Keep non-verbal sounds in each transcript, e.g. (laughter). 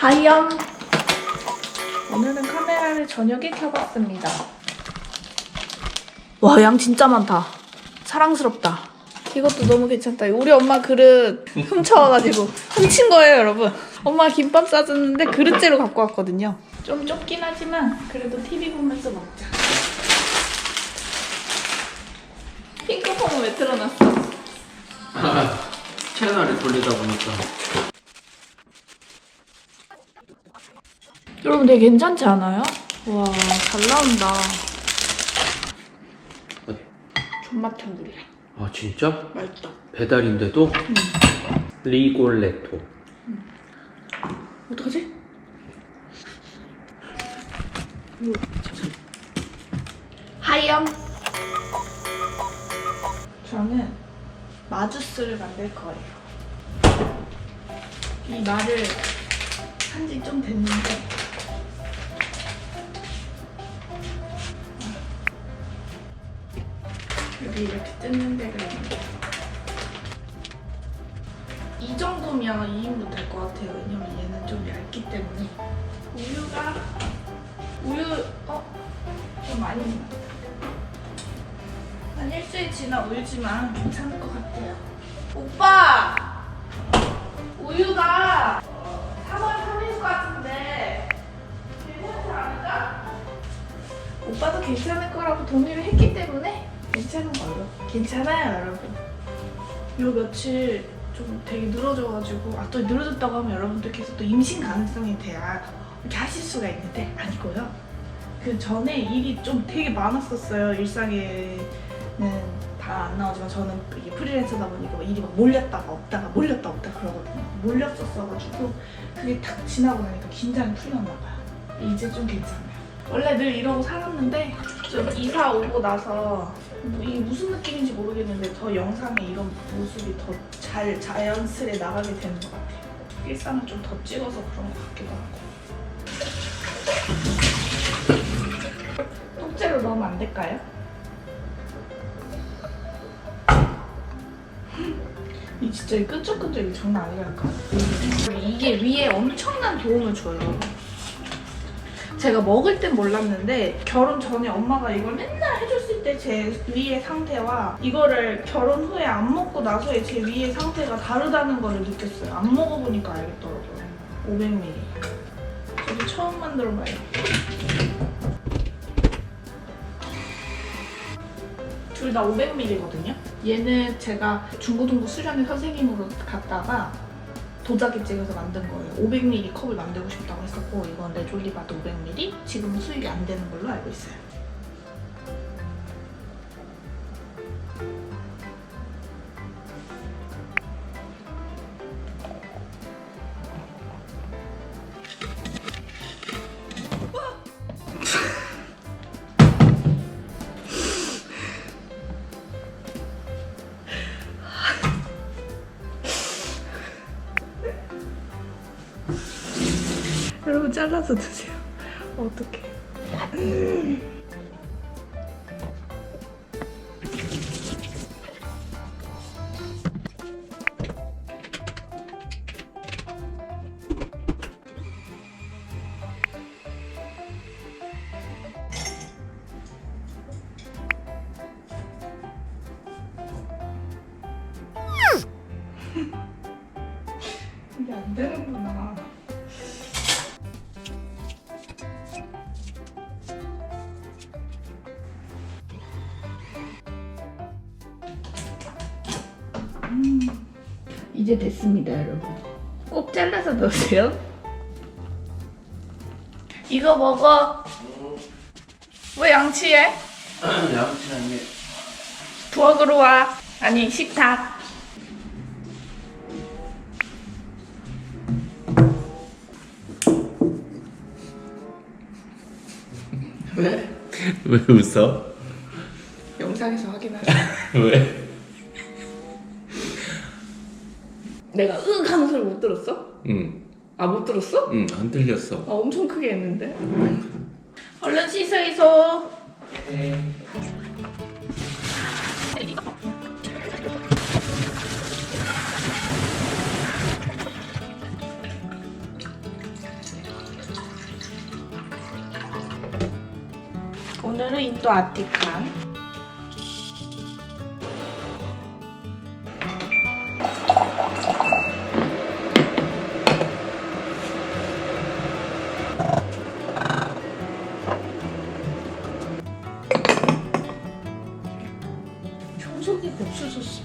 하이엄 오늘은 카메라를 저녁에 켜봤습니다. 와 양 진짜 많다. 사랑스럽다. 이것도 너무 괜찮다. 우리 엄마 그릇 훔쳐와가지고 훔친 거예요 여러분. 엄마 김밥 싸줬는데 그릇째로 갖고 왔거든요. 좀 좁긴 하지만 그래도 TV 보면서 먹자. 핑크퐁은 왜 틀어놨어? (laughs) 채널을 돌리다 보니까 여러분 되게 괜찮지 않아요? 와 잘 나온다. 어디? 존맛 텐구리야. 아 진짜? 맛있다. 배달인데도? 리골레토. 어떡하지? 하이엄 저는 마주스를 만들 거예요. 이 말을 한지좀 됐는데 여기 이렇게 뜯는 데가 있는데 이 정도면 2인분 될 것 같아요. 왜냐면 얘는 좀 얇기 때문에. 우유가 우유 어 좀 많이 넣었다. 한 일주일 지나 우유지만 괜찮을 것 같아요. 오빠 우유가 3월 3일 것 같은데 괜찮지 않을까? 오빠도 괜찮을 거라고 동의를 했기 때문에 괜찮은 걸로. 괜찮아요, 여러분. 요 며칠 좀 되게 늘어져가지고 아 또 늘어졌다고 하면 여러분들께서 또 임신 가능성이 돼야 이렇게 하실 수가 있는데 아니고요. 그 전에 일이 좀 되게 많았었어요. 일상에는 다 안 나오지만 저는 이게 프리랜서다 보니까 막 일이 막 몰렸다가 없다가 몰렸다 없다 그러거든요. 몰렸었어가지고 그게 탁 지나고 나니까 긴장이 풀렸나 봐요. 이제 좀 괜찮아요. 원래 늘 이러고 살았는데 좀 이사 오고 나서 뭐 이게 무슨 느낌인지 모르겠는데 더 영상에 이런 모습이 더 잘 자연스레 나가게 되는 것 같아요. 일상을 좀더 찍어서 그런 것 같기도 하고. 통째로 넣으면 안 될까요? 이 진짜 이 끈적끈적이 장난 아니랄까. 이게 위에 엄청난 도움을 줘요. 제가 먹을 땐 몰랐는데 결혼 전에 엄마가 이걸 맨날 해줬을 때 제 위의 상태와 이거를 결혼 후에 안 먹고 나서의 제 위의 상태가 다르다는 걸 느꼈어요. 안 먹어보니까 알겠더라고요. 500ml. 저도 처음 만들어봐요. 둘 다 500ml거든요. 얘는 제가 중고등부 수련회 선생님으로 갔다가 도자기 찍어서 만든 거예요. 500ml 컵을 만들고 싶다고 했었고 이건 레졸리바도 500ml 지금 수익이 안 되는 걸로 알고 있어요. 여러분 잘라서 드세요. (laughs) 어떡해. (laughs) 이게 안 되는구나. 이제 됐습니다, 여러분. 꼭 잘라서 넣으세요. 이거 먹어. 왜 양치해? (clears throat) 양치한 게 부엌으로 와. 아니, 식탁. 왜? (laughs) 왜 웃어? 영상에서 확인하자. (laughs) 왜? 내가 응 하는 소리 못 들었어? 응, 아 못 들었어? 응, 안 들렸어. 아 엄청 크게 했는데. 얼른 씻어이소. 오늘은 인도 아티칸. 청소기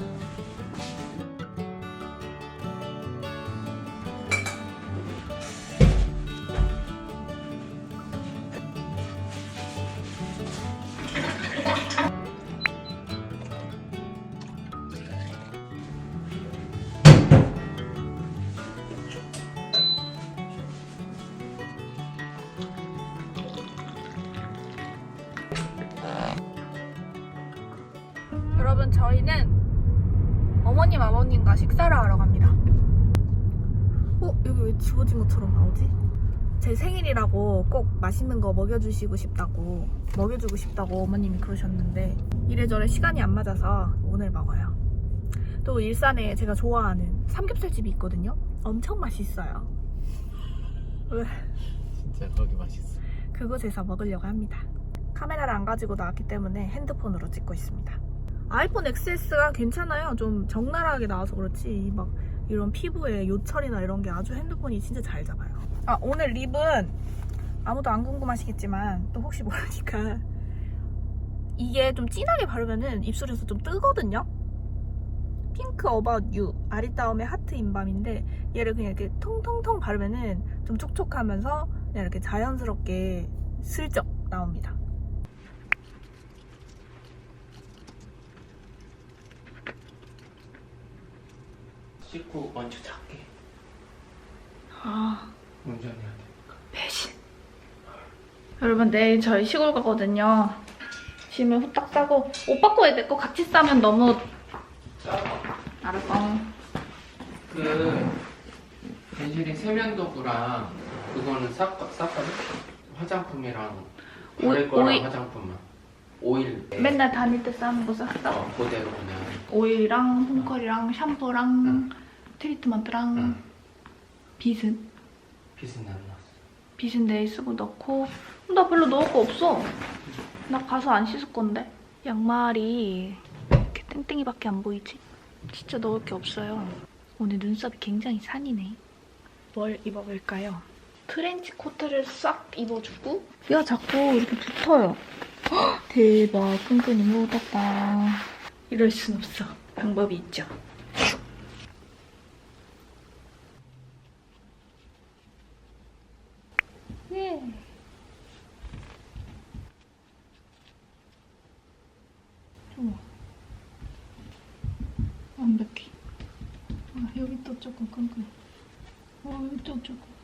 여러분 저희는 어머님 아버님과 식사를 하러 갑니다. 어 여기 왜 지워진 것처럼 나오지? 제 생일이라고 꼭 맛있는 거 먹여주시고 싶다고 먹여주고 싶다고 어머님이 그러셨는데 이래저래 시간이 안 맞아서 오늘 먹어요. 또 일산에 제가 좋아하는 삼겹살집이 있거든요. 엄청 맛있어요. 왜? 진짜 거기 맛있어. 그곳에서 먹으려고 합니다. 카메라를 안 가지고 나왔기 때문에 핸드폰으로 찍고 있습니다. 아이폰 XS가 괜찮아요. 좀 적나라하게 나와서 그렇지 막 이런 피부에 요철이나 이런 게 아주 핸드폰이 진짜 잘 잡아요. 아 오늘 립은 아무도 안 궁금하시겠지만 또 혹시 모르니까 (laughs) 이게 좀 진하게 바르면은 입술에서 좀 뜨거든요. 핑크 어바웃 유 아리따움의 하트 인밤인데 얘를 그냥 이렇게 통통통 바르면은 좀 촉촉하면서 그냥 이렇게 자연스럽게 슬쩍 나옵니다. 씻고 먼저 잘게. 아 운전해야 돼. 배신. 여러분 내일 저희 시골 가거든요. 짐을 후딱 싸고 오빠 거에 내 거 같이 싸면 너무 알았어. 그 괜시리 세면도구랑 그거는 싹 싹거든 화장품이랑 오- 바를 거랑 오일. 화장품만 오일 맨날 다닐 때 싸는 거 샀어? 어 그대로 그냥 오일이랑 홈컬이랑 샴푸랑 응. 트리트먼트랑 응. 빗은 빛은 안 났어 빗은 내일 쓰고 넣고 나 별로 넣을 거 없어. 나 가서 안 씻을 건데. 양말이 이렇게 땡땡이밖에 안 보이지? 진짜 넣을 게 없어요. 오늘 눈썹이 굉장히 산이네. 뭘 입어볼까요? 트렌치 코트를 싹 입어주고 야 자꾸 이렇게 붙어요. 헉, 대박 끈끈이 묻었다. 이럴 순 없어. 방법이 있죠. 예. 좋아. 완벽해. 또 조금 끈끈해. 어, 또 조금.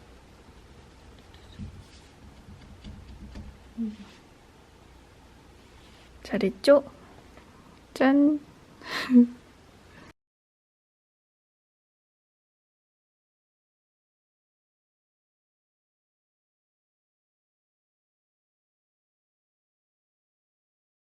잘했죠? 짠. (laughs)